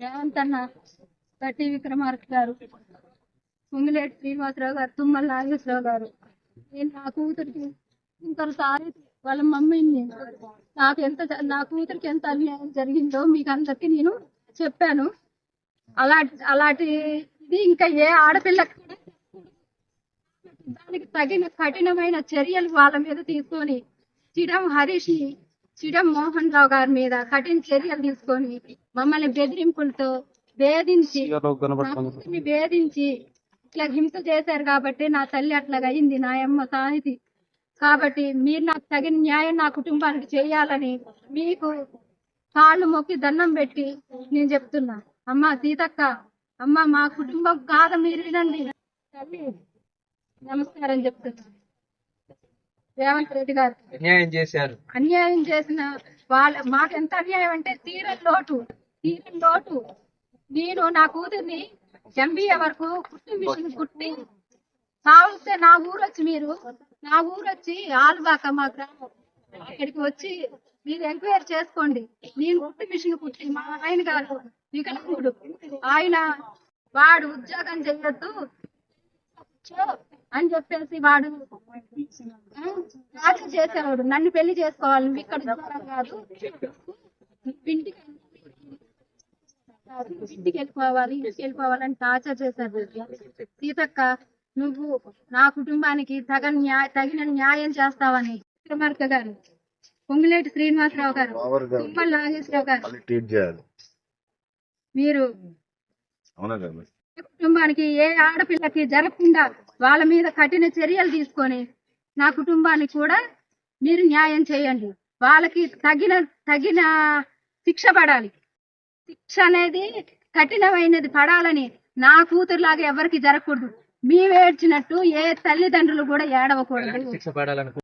రేవంత్ అన్న గట్టి విక్రమార్క గారు పొంగిలేటి శ్రీనివాసరావు గారు తుమ్మల నాగేశ్వరరావు గారు నేను నా కూతురికి ఇంకొకసారి వాళ్ళ మమ్మీని నాకు ఎంత నా కూతురికి ఎంత అన్యాయం జరిగిందో మీకు అందరికీ నేను చెప్పాను. అలాంటి అలాంటి ఇది ఇంకా ఏ ఆడపిల్లకి దానికి తగిన కఠినమైన చర్యలు వాళ్ళ మీద తీసుకొని చిడం హరీష్ని చిడం మోహన్ రావు గారి మీద కఠిన చర్యలు తీసుకొని మమ్మల్ని బెదిరింపులతో వేధించి వేధించి ఇట్లా హింస చేశారు కాబట్టి నా తల్లి అట్లాగ అయింది నా అమ్మ సాహితి కాబట్టి మీరు నాకు తగిన న్యాయం నా కుటుంబానికి చేయాలని మీకు కాళ్ళు మొక్కి దండం పెట్టి నేను చెప్తున్నా. అమ్మ సీతక్క అమ్మ మా కుటుంబం కాదు మీరు వినండి. తల్లి నమస్కారం చెప్తున్నా. రేవంత్ రెడ్డి గారు అన్యాయం చేశారు. అన్యాయం చేసిన వాళ్ళ మాకు ఎంత అన్యాయం అంటే తీరని లోటు తీరని లోటు. నేను నా కూతుర్ని ఎంబీఏ వరకు కుట్టి మిషన్ కుట్టి కావలిస్తే నా ఊరు వచ్చి మీరు నా ఊరు వచ్చి ఆల్బాక మా గ్రామం అక్కడికి వచ్చి మీరు ఎంక్వైరీ చేసుకోండి. నేను కుట్టి మిషన్ కుట్టి మా ఆయన గారు వికలాంగుడు ఆయన వాడు ఉద్యోగం చెయ్యొద్దు చో అని చెప్పేసి వాడు రాజు చేసేవాడు. నన్ను పెళ్ళి చేసుకోవాలి నువ్వు ఇక్కడ కాదు. ఇంటికి ఇంటికి వెళ్ళిపోవాలి ఇంటికి వెళ్ళిపోవాలని టార్చర్ చేశారు సీతక్క నువ్వు నా కుటుంబానికి తగిన న్యాయ తగిన న్యాయం చేస్తావని విక్రమార్క గారు పొంగులేటి శ్రీనివాసరావు గారు తుమ్మల నాగేశ్వరరావు గారు. మీరు అవునా కుటుంబానికి ఏ ఆడపిల్లకి జరగకుండా వాళ్ళ మీద కఠిన చర్యలు తీసుకొని నా కుటుంబానికి కూడా మీరు న్యాయం చేయండి. వాళ్ళకి తగిన తగిన శిక్ష పడాలి. శిక్ష అనేది కఠినమైనది పడాలని నా కూతురులాగా ఎవరికి జరగకూడదు. మీ ఏడ్చినట్టు ఏ తల్లిదండ్రులు కూడా ఏడవకూడదు.